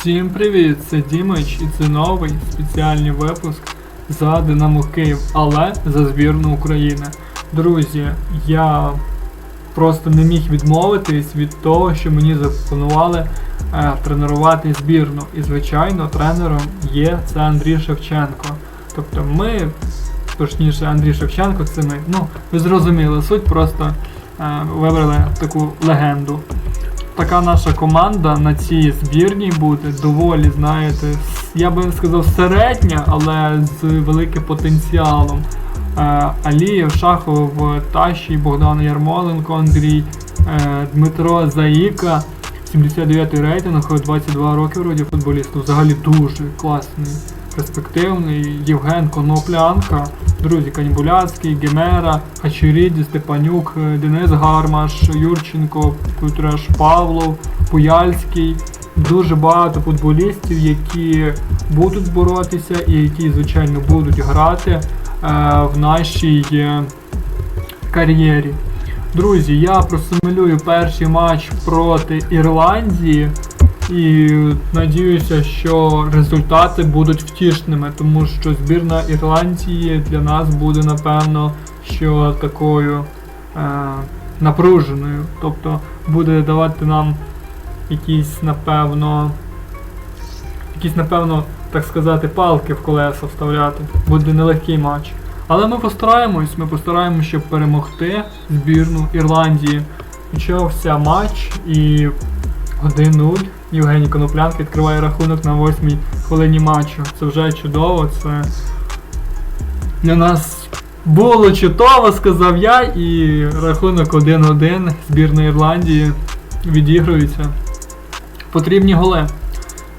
Всім привіт! Це Дімич і це новий спеціальний випуск за Динамо Київ, але за збірну України. Друзі, я просто не міг відмовитись від того, що мені запропонували е, тренувати збірну. І звичайно, тренером є це Андрій Шевченко. Тобто ми, точніше, Андрій Шевченко, це ми. Ну, ви зрозуміли, суть просто е, вибрали таку легенду така наша команда на цій збірній буде доволі, знаєте, я би сказав середня, але з великим потенціалом. Е, Алієв, Шахов, Таші, Богдан Ярмоленко, Андрій, е, Дмитро Заїка, 79-й рейтинг, 22 роки вроді футболісту. Взагалі дуже класний, перспективний. Євген Коноплянка, друзі Канібуляцький, Гемера, Хачеріді, Степанюк, е, Денис Гармаш, Юрченко, Кутреш Павлов, Пуяльський. Дуже багато футболістів, які будуть боротися і які, звичайно, будуть грати е, в нашій е, кар'єрі. Друзі, я просимулюю перший матч проти Ірландії і надіюся, що результати будуть втішними, тому що збірна Ірландії для нас буде напевно що такою е, напруженою. Тобто буде давати нам якісь, напевно, якісь, напевно, так сказати, палки в колеса вставляти. Буде нелегкий матч. Але ми постараємось, ми постараємось, щоб перемогти збірну Ірландії. Почався матч і 1-0. Євгеній Коноплянка відкриває рахунок на 8 хвилині матчу. Це вже чудово, це для нас було чудово, сказав я, і рахунок 1-1 збірної Ірландії відігрується. Потрібні голи.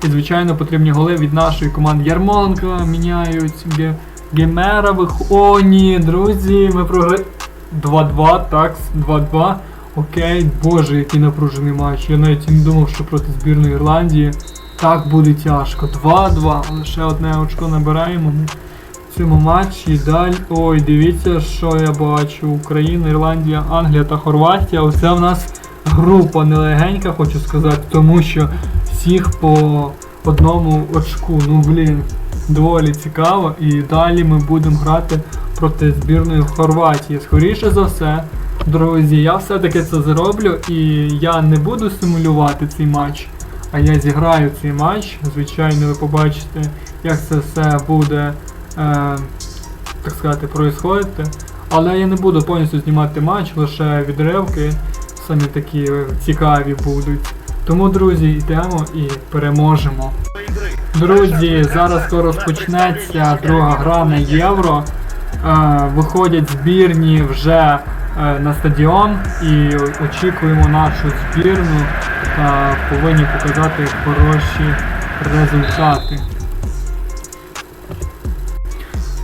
І, звичайно, потрібні голи від нашої команди Ярмоленка міняють. Ге- Гемера вих... О, ні, друзі, ми програли. 2-2, так, 2-2. Окей, боже, який напружений матч. Я навіть не думав, що проти збірної Ірландії так буде тяжко. 2-2, лише одне очко набираємо в цьому матчі. Далі. Ой, дивіться, що я бачу. Україна, Ірландія, Англія та Хорватія. Оце в нас група нелегенька, хочу сказати, тому що всіх по одному очку. Ну блін, доволі цікаво. І далі ми будемо грати проти збірної Хорватії. Скоріше за все, друзі, я все-таки це зроблю і я не буду симулювати цей матч, а я зіграю цей матч. Звичайно, ви побачите, як це все буде, е, так сказати, происходити. Але я не буду повністю знімати матч, лише відривки самі такі цікаві будуть. Тому, друзі, йдемо і переможемо. Друзі, зараз скоро розпочнеться друга гра на євро. Е, виходять збірні вже на стадіон і очікуємо нашу збірну та повинні показати хороші результати.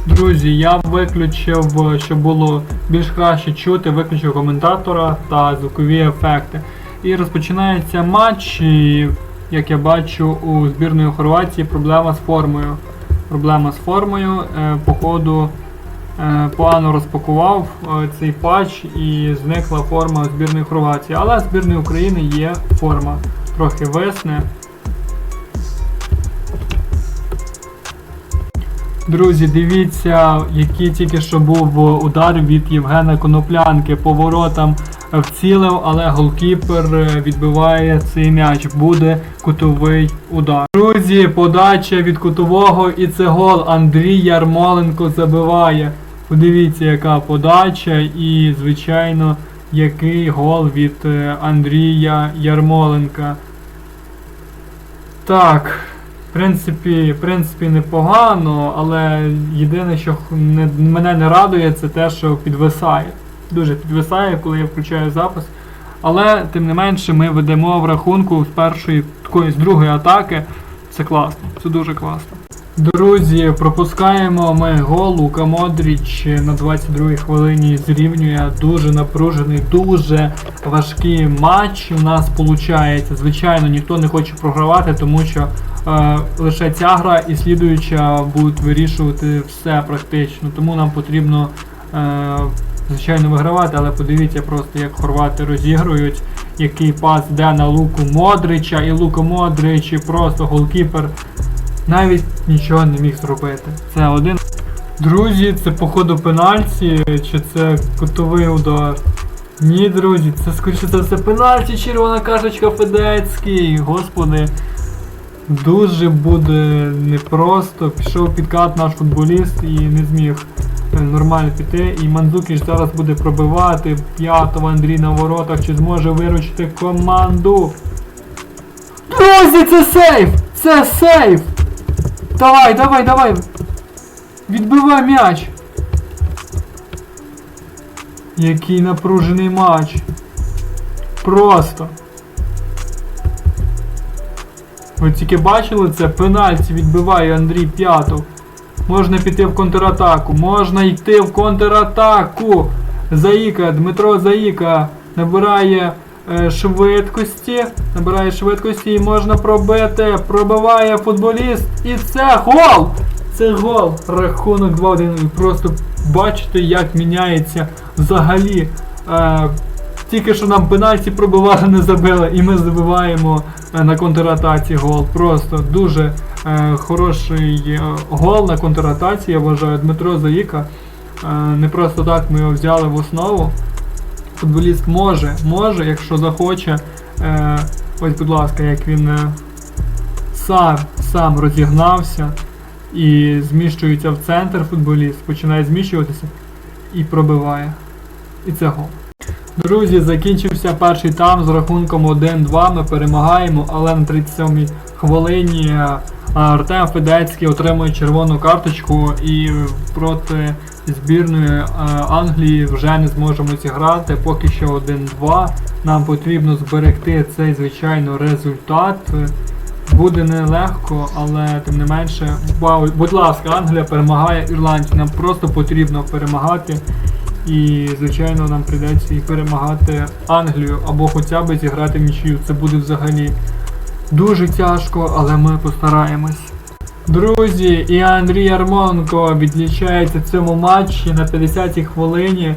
Друзі, я виключив, щоб було більш краще чути, виключив коментатора та звукові ефекти. І розпочинається матч, і, як я бачу, у збірної Хорватії проблема з формою. Проблема з формою. Е, походу е, погано розпакував е, цей патч і зникла форма збірної Хорватії. Але збірної України є форма. Трохи висне. Друзі, дивіться, який тільки що був удар від Євгена Коноплянки. Поворотом вцілив, але голкіпер е, відбиває цей м'яч. Буде кутовий удар. Друзі, подача від кутового і це гол. Андрій Ярмоленко забиває. Подивіться, яка подача і, звичайно, який гол від е, Андрія Ярмоленка. Так. В принципі, в принципі, непогано, але єдине, що не, мене не радує, це те, що підвисає. Дуже підвисає, коли я включаю запис. Але, тим не менше, ми ведемо в рахунку з першої такої з другої атаки. Це класно, це дуже класно. Друзі, пропускаємо ми гол. Лука Модріч на 22-й хвилині зрівнює дуже напружений, дуже важкий матч. У нас виходить. Звичайно, ніхто не хоче програвати, тому що е, лише ця гра і слідуюча будуть вирішувати все практично. Тому нам потрібно, е, звичайно, вигравати, але подивіться просто, як хорвати розігрують. який пас йде на Луку Модрича, і Лука Модрич і просто голкіпер навіть нічого не міг зробити. Це один. Друзі, це походу пенальті, чи це кутовий удар? Ні, друзі, це скоріше за все пенальті, червона карточка Федецький. Господи. Дуже буде непросто. Пішов підкат наш футболіст і не зміг е, нормально піти. І Мандзукіч зараз буде пробивати п'ятого Андрій на воротах, чи зможе виручити команду. Друзі, це сейф! Це сейф! Давай, давай, давай! Відбивай м'яч! Який напружений матч. Просто. Ви тільки бачили це? Пенальті відбиває Андрій П'ятов. Можна піти в контратаку. Можна йти в контратаку. Заїка, Дмитро Заїка набирає швидкості. Набирає швидкості і можна пробити. Пробиває футболіст. І це гол! Це гол. Рахунок 2-1. Просто бачите, як міняється взагалі. Е, тільки що нам пенальті пробивали, не забили, і ми забиваємо е, на контратаці гол. Просто дуже е, хороший е, гол на контратаці, я вважаю. Дмитро Заїка. Е, не просто так ми його взяли в основу. Футболіст може, може, якщо захоче. Е, ось, будь ласка, як він е, сам, сам розігнався і зміщується в центр футболіст, починає зміщуватися і пробиває. І це гол. Друзі, закінчився перший тайм з рахунком 1-2. Ми перемагаємо, але на 37-й хвилині е, Артем Федецький отримує червону карточку і проти збірної е, Англії вже не зможемо зіграти. Поки що 1-2. Нам потрібно зберегти цей звичайно результат. Буде нелегко, але тим не менше, будь ласка, Англія перемагає Ірландію. Нам просто потрібно перемагати. І, звичайно, нам прийдеться і перемагати Англію або хоча б зіграти нічию. Це буде взагалі дуже тяжко, але ми постараємось. Друзі, і Андрій Ярмоленко відлічається в цьому матчі на 50-й хвилині.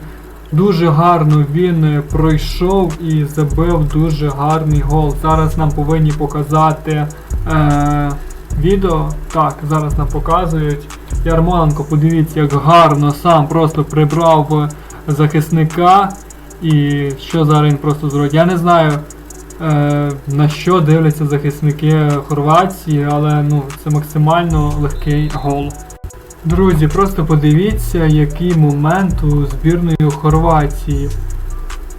Дуже гарно він пройшов і забив дуже гарний гол. Зараз нам повинні показати е, відео. Так, зараз нам показують. Ярмоленко, подивіться, як гарно сам просто прибрав захисника. І що зараз він просто зробить. Я не знаю е, на що дивляться захисники Хорватії, але ну, це максимально легкий гол. Друзі, просто подивіться, який момент у збірної Хорватії.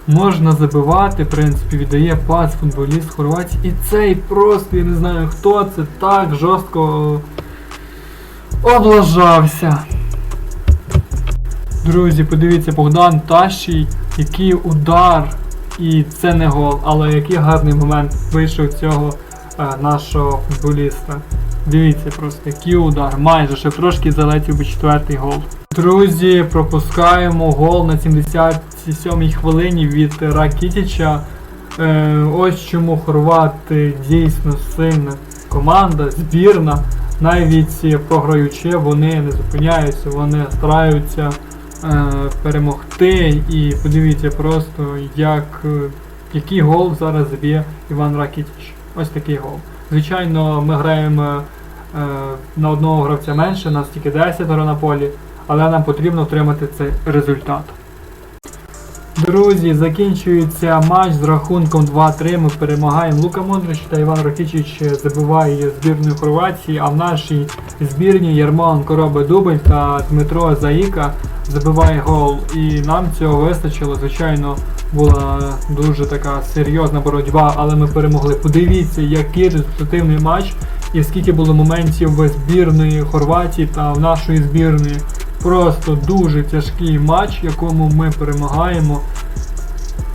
Можна забивати, в принципі, віддає пас футболіст Хорватії. І цей просто, я не знаю хто це, так жорстко облажався. Друзі, подивіться, Богдан Тащий, який удар. І це не гол, але який гарний момент вийшов цього е, нашого футболіста. Дивіться просто, який удар. Майже ще трошки залетів би четвертий гол. Друзі, пропускаємо гол на 77-й хвилині від Ракітіча. Е, ось чому хорвати дійсно сильна команда, збірна. Навіть програючи, вони не зупиняються, вони стараються е, перемогти. І подивіться просто, як, е, який гол зараз заб'є Іван Ракітіч. Ось такий гол. Звичайно, ми граємо на одного гравця менше, нас тільки 10 на полі, але нам потрібно отримати цей результат. Друзі, закінчується матч з рахунком 2-3. Ми перемагаємо. Лука Мондрич та Іван Ракічич забиває збірної Хорватії, а в нашій збірні Ярмоленко робить дубль та Дмитро Заїка забиває гол. І нам цього вистачило. Звичайно, була дуже така серйозна боротьба, але ми перемогли. Подивіться, який результативний матч і скільки було моментів збірної Хорватії та в нашої збірної. Просто дуже тяжкий матч, якому ми перемагаємо.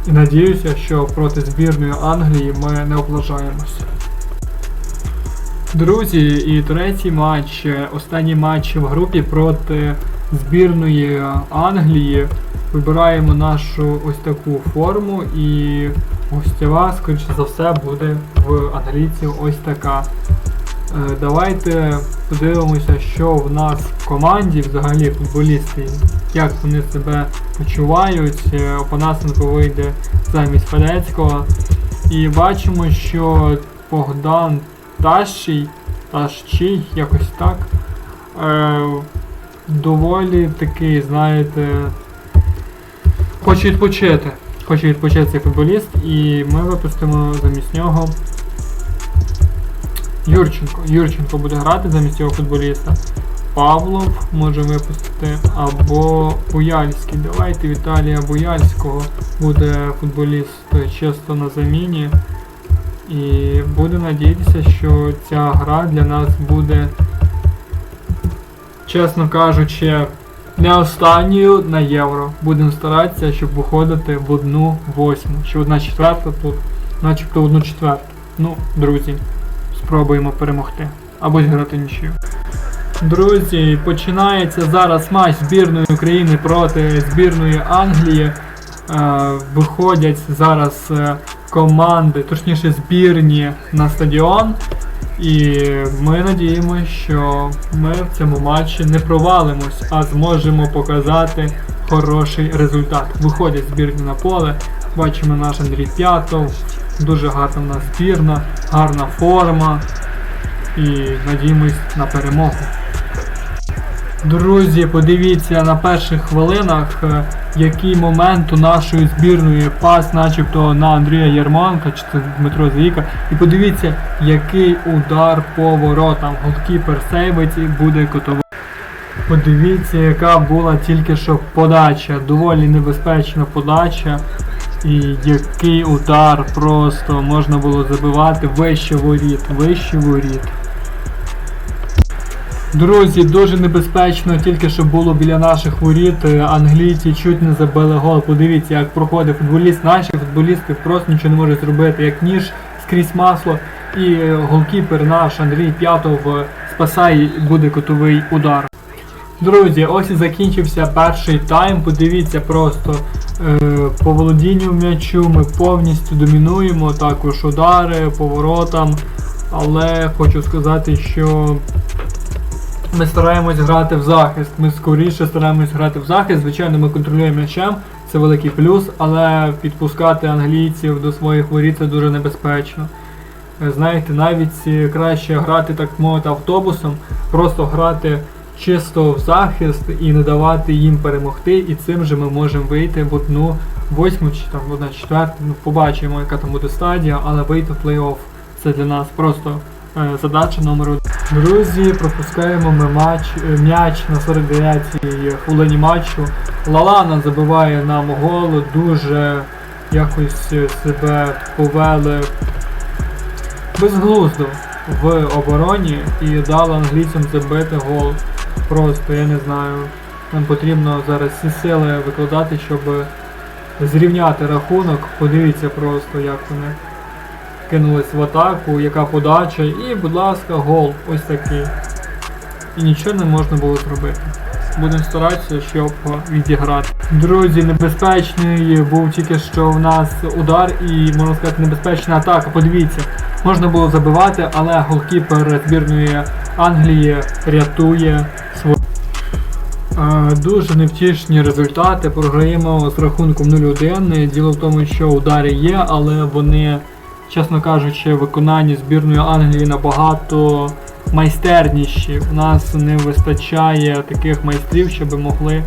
І надіюся, що проти збірної Англії ми не облажаємося. Друзі, і третій матч, е, останній матч в групі проти збірної Англії. Вибираємо нашу ось таку форму і гостєва, скоріше за все, буде в англійців ось така. Е, Давайте подивимося, що в нас в команді взагалі футболісти, як вони себе почувають. Е, Опанасенко вийде замість Федецького. І бачимо, що Богдан Тащий, Тащий, якось так. Е, доволі такий, знаєте, хоче відпочити. Хоче відпочити цей футболіст, і ми випустимо замість нього Юрченко. Юрченко буде грати замість цього футболіста. Павлов може випустити або Буяльський. Давайте Віталія Буяльського буде футболіст чисто на заміні. І буду надіятися, що ця гра для нас буде, чесно кажучи, не останньою на євро. Будемо старатися, щоб виходити в одну восьму. Що одна четверта тут, начебто одну четверту. Ну, друзі, спробуємо перемогти. Або зіграти нічию. Друзі, починається зараз матч збірної України проти збірної Англії. Е, виходять зараз е, команди, точніше збірні на стадіон. І ми надіємося, що ми в цьому матчі не провалимось, а зможемо показати хороший результат. Виходять збірні на поле, бачимо наш Андрій П'ятов, дуже гарна збірна, гарна форма. І надіємось на перемогу. Друзі, подивіться на перших хвилинах, е, який момент у нашої збірної пас, начебто на Андрія Єрманка чи це Дмитро Заїка. І подивіться, який удар по воротам. Голкіпер сейвить і буде котова. Подивіться, яка була тільки що подача. Доволі небезпечна подача. І який удар просто можна було забивати вище воріт, вище воріт. Друзі, дуже небезпечно, тільки що було біля наших воріт. Англійці чуть не забили гол. Подивіться, як проходить футболіст. Наші футболісти просто нічого не можуть зробити, як ніж скрізь масло. І голкіпер наш Андрій П'ятов е, спасає і буде котовий удар. Друзі, ось і закінчився перший тайм. Подивіться просто е, по володінню м'ячу ми повністю домінуємо, також удари, поворотам. Але хочу сказати, що ми стараємось грати в захист. Ми скоріше стараємось грати в захист. Звичайно, ми контролюємо м'ячем, це великий плюс, але підпускати англійців до своїх воріт це дуже небезпечно. Е, Знаєте, навіть краще грати, так мовити, автобусом, просто грати чисто в захист і не давати їм перемогти, і цим же ми можемо вийти в одну восьму чи там одна четверту. Ну, побачимо, яка там буде стадія, але вийти в плей-офф. Це для нас просто е, задача номер один. Друзі, пропускаємо ми матч, е, м'яч на 49-й хвилині матчу. Лалана забиває нам гол, дуже якось е, себе повели безглуздо в обороні і дали англійцям забити гол. Просто я не знаю. Нам потрібно зараз всі сили викладати, щоб зрівняти рахунок. Подивіться просто, як вони кинулись в атаку, яка подача, і, будь ласка, гол ось такий. І нічого не можна було зробити. Будемо старатися, щоб відіграти. Друзі, небезпечний був тільки що в нас удар і, можна сказати, небезпечна атака. Подивіться, можна було забивати, але голкіпер збірної Англії рятує свою. Е, Дуже невтішні результати. Програємо з рахунком 0-1. Діло в тому, що удари є, але вони, чесно кажучи, в виконанні збірної Англії набагато майстерніші. У нас не вистачає таких майстрів, щоб могли.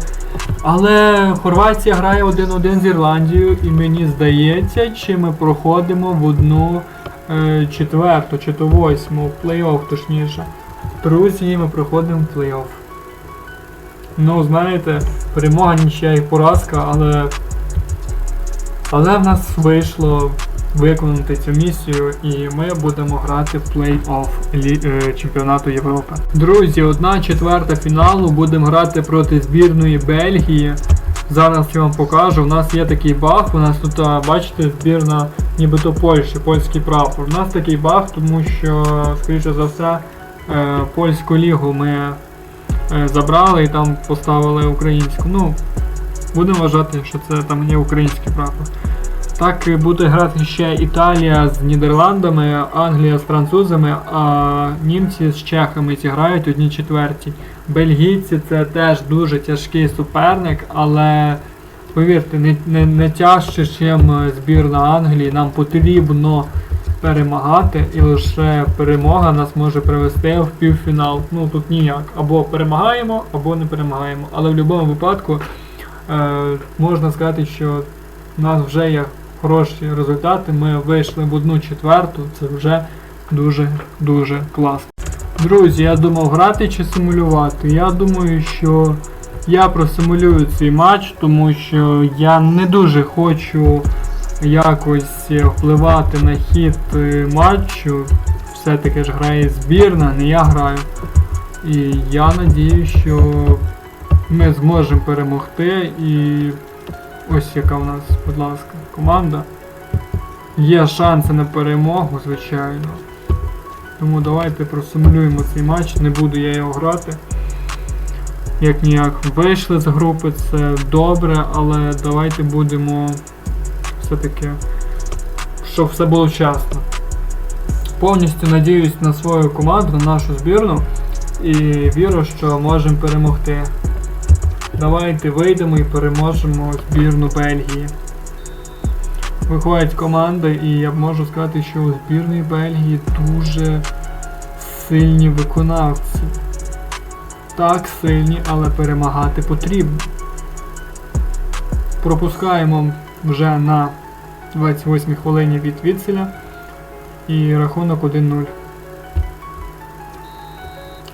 Але Хорватія грає 1-1 з Ірландією, і мені здається, чи ми проходимо в одну е, четверту чи то восьму, плей-офф точніше. Друзі, ми проходимо плей-офф. Ну, знаєте, перемога нічия і поразка, але. Але в нас вийшло виконати цю місію, і ми будемо грати в плей-офф е, чемпіонату Європи. Друзі, одна четверта фіналу будемо грати проти збірної Бельгії. Зараз я вам покажу. У нас є такий баг. У нас тут, бачите, збірна нібито Польщі, польський прапор. У нас такий баг, тому що, скоріше за все, польську лігу ми е, забрали і там поставили українську. Ну, будемо вважати, що це там є український прапор. Так е, буде грати ще Італія з Нідерландами, Англія з французами, а німці з чехами зіграють одні четверті. Бельгійці це теж дуже тяжкий суперник, але повірте, не, не, не тяжче, ніж збірна Англії. Нам потрібно перемагати, і лише перемога нас може привести в півфінал. Ну тут ніяк. Або перемагаємо, або не перемагаємо. Але в будь-якому випадку е, можна сказати, що у нас вже є хороші результати. Ми вийшли в одну четверту, це вже дуже-дуже класно. Друзі, я думав грати чи симулювати. Я думаю, що я просимулюю цей матч, тому що я не дуже хочу якось впливати на хід е, матчу. Все-таки ж грає збірна, не я граю. І я надію, що ми зможемо перемогти. І ось яка в нас, будь ласка, команда. Є шанси на перемогу, звичайно. Тому давайте просимулюємо цей матч, не буду я його грати. Як ніяк вийшли з групи, це добре, але давайте будемо все-таки, щоб все було вчасно. Повністю надіюсь на свою команду, на нашу збірну і вірю, що можемо перемогти. Давайте вийдемо і переможемо збірну Бельгії. Виходять команди, і я можу сказати, що у збірної Бельгії дуже сильні виконавці. Так сильні, але перемагати потрібно. Пропускаємо вже на 28 хвилині від відселя і рахунок 1-0.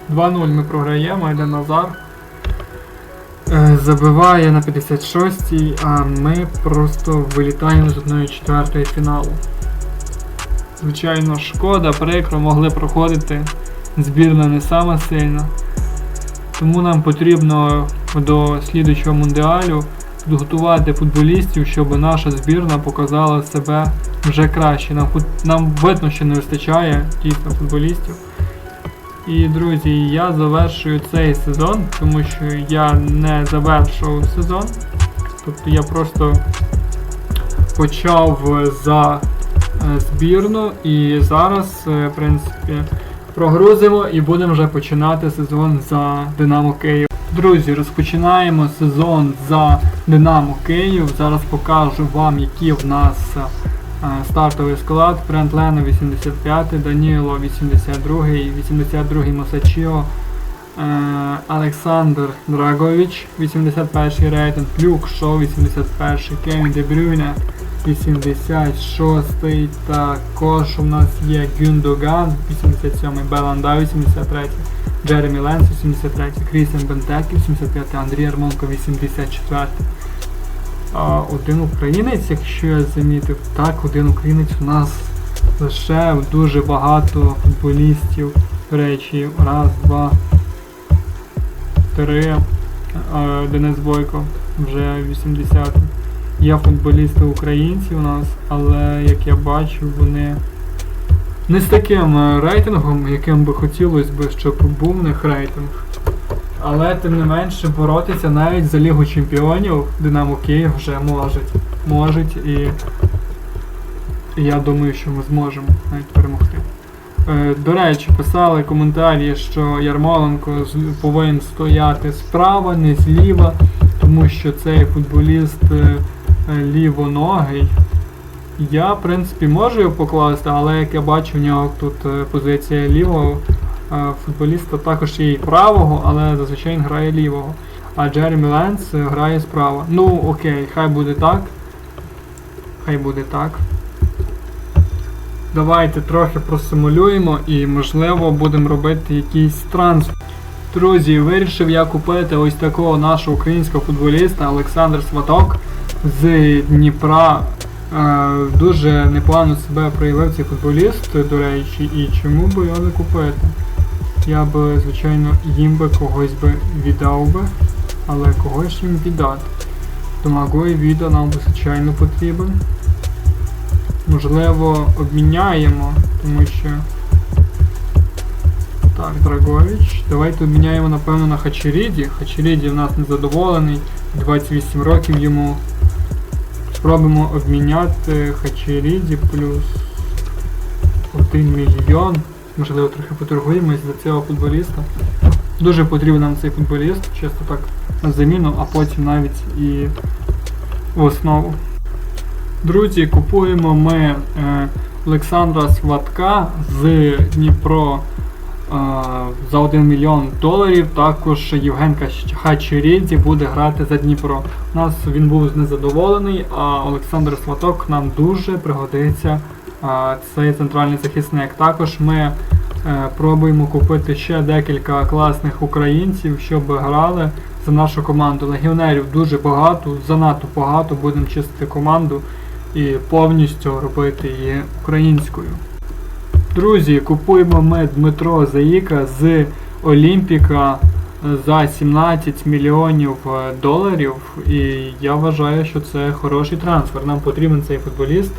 2-0 ми програємо, йде Назар. Е, Забиває на 56-й, а ми просто вилітаємо з 1-4 фіналу. Звичайно, шкода, прикро, могли проходити. Збірна не сама сильна. Тому нам потрібно до слідуючого мундіалю підготувати футболістів, щоб наша збірна показала себе вже краще. Нам, нам видно, що не вистачає дійсно футболістів. І друзі, я завершую цей сезон, тому що я не завершував сезон. Тобто я просто почав за е, збірну і зараз, е, в принципі, прогрузимо і будемо вже починати сезон за Динамо Київ. Друзі, розпочинаємо сезон за Динамо Київ. Зараз покажу вам, які в нас е, стартовий склад. Френд Лено 85, Даніло 82, 82 Мосачіо, Олександр Драгович 81 рейтинг, Люк Шоу 81, Кевін Дебрюйне 86 також у нас є Гюндоган 87, Беланда 83, Джеремі Ленс 83, Крістіан Бентек 85, Андрій Армонко 84. А, один українець, якщо я замітив, так, один українець у нас лише дуже багато футболістів. До речі, раз, два, три. Денис Бойко вже 80. Є футболісти українці у нас, але як я бачу, вони не з таким е, рейтингом, яким би хотілося б, щоб був в них рейтинг. Але тим не менше боротися навіть за Лігу Чемпіонів Динамо Київ вже можуть. Можуть і, я думаю, що ми зможемо навіть перемогти. Е, до речі, писали коментарі, що Ярмоленко повинен стояти справа, не зліва, тому що цей футболіст е, лівоногий. Я, в принципі, можу його покласти, але як я бачу, в нього тут е, позиція лівого е, футболіста також є і правого, але зазвичай він грає лівого. А Джеремі Ленс е, грає справа. Ну, окей, хай буде так. Хай буде так. Давайте трохи просимулюємо і, можливо, будемо робити якийсь трансфер. Друзі, вирішив я купити ось такого нашого українського футболіста Олександр Сваток з Дніпра. Е, дуже непогано себе проявив цей футболіст, до речі, і чому би його не купити? Я би, звичайно, їм би когось би віддав би, але когось їм віддати. Домагой відео нам би, звичайно, потрібен. Можливо, обміняємо, тому що. Так, Драгович. Давайте обміняємо, напевно, на Хачеріді. Хачеріді в нас незадоволений, 28 років йому. Спробуємо обміняти Хачеріді плюс 1 мільйон. Можливо, трохи поторгуємось за цього футболіста. Дуже потрібен нам цей футболіст, чисто так на заміну, а потім навіть і в основу. Друзі, купуємо ми е, Олександра Сватка з Дніпро за 1 мільйон доларів. Також Євген Хачерідзе буде грати за Дніпро. У нас він був незадоволений, а Олександр Сваток нам дуже пригодиться. е, Цей центральний захисник. Також ми е, пробуємо купити ще декілька класних українців, щоб грали за нашу команду. Легіонерів дуже багато, занадто багато. Будемо чистити команду і повністю робити її українською. Друзі, купуємо ми Дмитро Заїка з Олімпіка за 17 мільйонів е, доларів. І я вважаю, що це хороший трансфер. Нам потрібен цей футболіст.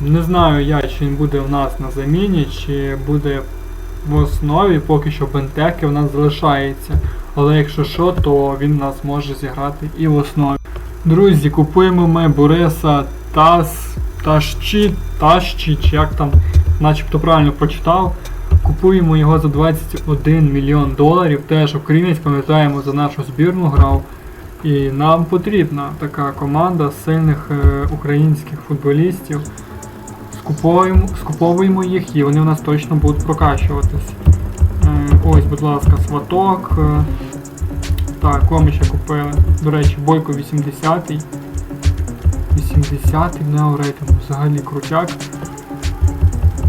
Не знаю я, чи він буде у нас на заміні, чи буде в основі, поки що Бентеки у нас залишається. Але якщо що, то він у нас може зіграти і в основі. Друзі, купуємо ми Бориса Тас Ташчі, Ташчі, як там, начебто правильно прочитав. Купуємо його за 21 мільйон доларів. Теж українець, пам'ятаємо, за нашу збірну грав. І нам потрібна така команда сильних е, українських футболістів. Скуповуємо, скуповуємо їх і вони у нас точно будуть прокачуватись. Е, ось, будь ласка, сваток. е, так, ми ще купили. До речі, Бойко 80-й. 80-й неорейтинг, взагалі крутяк.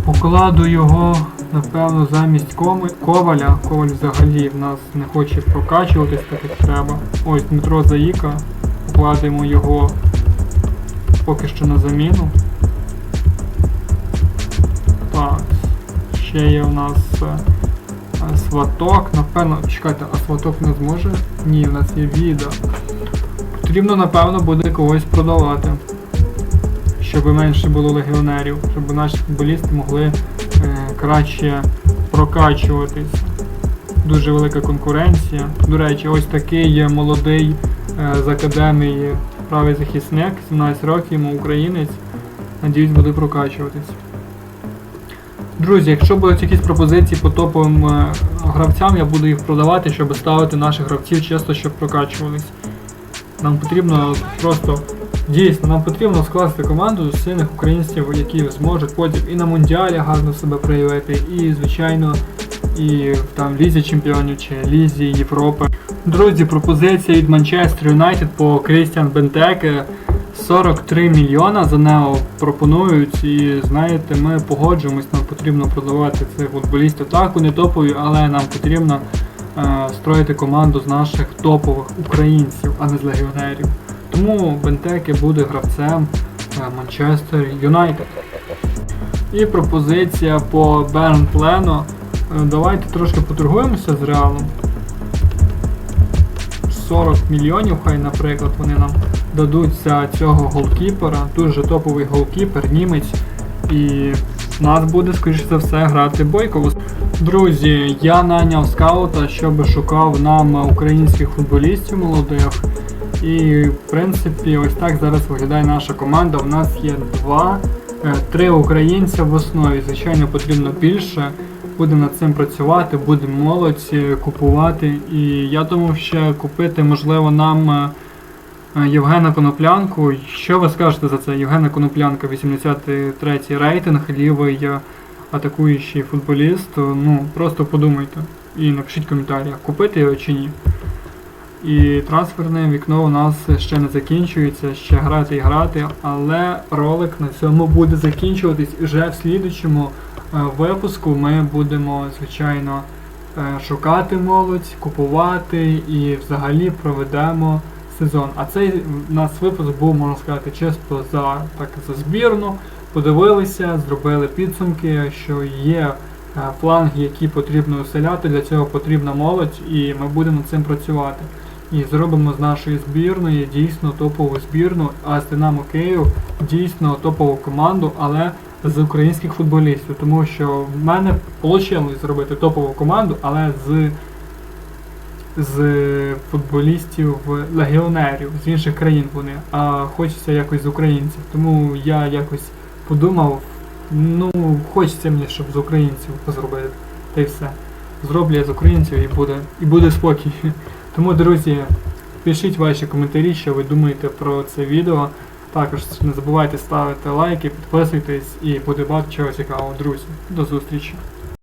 Покладу його, напевно, замість Коми- Коваля. Коваль взагалі в нас не хоче прокачуватись так як треба. Ось Дмитро Заїка. Покладемо його поки що на заміну. Так, ще є у нас е, е, сваток. Напевно, чекайте, а сваток не зможе? Ні, в нас є віда. Потрібно, напевно, буде когось продавати. Щоб менше було легіонерів, щоб наші футболісти могли е, краще прокачуватись. Дуже велика конкуренція. До речі, ось такий є молодий е, з академії правий захисник, 17 років, йому українець. Надіюсь, буде прокачуватись. Друзі, якщо будуть якісь пропозиції по топовим е, гравцям, я буду їх продавати, щоб ставити наших гравців чисто, щоб прокачувались. Нам потрібно просто дійсно, нам потрібно скласти команду з сильних українців, які зможуть потім і на Мундіалі гарно себе проявити, і, звичайно, і там Лізі Чемпіонів чи Лізі Європи. Друзі, пропозиція від Манчестер Юнайтед по Крістіан Бентеке. 43 мільйона за нього пропонують, і знаєте, ми погоджуємось, нам потрібно продавати цих футболістів. Так, вони топові, але нам потрібно е, строїти команду з наших топових українців, а не з легіонерів. Тому Бентеке буде гравцем е, Манчестер Юнайтед. І пропозиція по Берн Плено. Е, Давайте трошки поторгуємося з реалом. 40 мільйонів, хай, наприклад, вони нам дадуть за цього голкіпера. Дуже топовий голкіпер, німець. І нас буде, скоріш за все, грати Бойко. Друзі, я наняв скаута, щоб шукав нам українських футболістів молодих. І в принципі, ось так зараз виглядає наша команда. У нас є два, е, три українця в основі. Звичайно, потрібно більше. Будемо над цим працювати, будемо молодь е, купувати. І я думав ще купити, можливо, нам е, Євгена Коноплянку. Що ви скажете за це? Євгена Коноплянка, 83 рейтинг, лівий атакуючий футболіст. Ну, просто подумайте і напишіть в коментарях, купити його чи ні. І трансферне вікно у нас ще не закінчується, ще грати і грати, але ролик на цьому буде закінчуватись вже в слідучому е, випуску ми будемо, звичайно, е, шукати молодь, купувати і взагалі проведемо сезон. А цей у нас випуск був, можна сказати, чисто за так за збірну. Подивилися, зробили підсумки, що є е, фланги, які потрібно оселяти. Для цього потрібна молодь, і ми будемо над цим працювати. І зробимо з нашої збірної дійсно топову збірну, а з Динамо Київ дійсно топову команду, але з українських футболістів. Тому що в мене вийшло зробити топову команду, але з, з футболістів легіонерів з інших країн вони, а хочеться якось з українців. Тому я якось подумав, ну хочеться мені, щоб з українців зробити. Та й все. Зроблю я з українців і буде, і буде спокій. Тому, друзі, Пишіть ваші коментарі, що ви думаєте про це відео. Також не забувайте ставити лайки, підписуйтесь і буде багато чого цікавого, друзі. До зустрічі!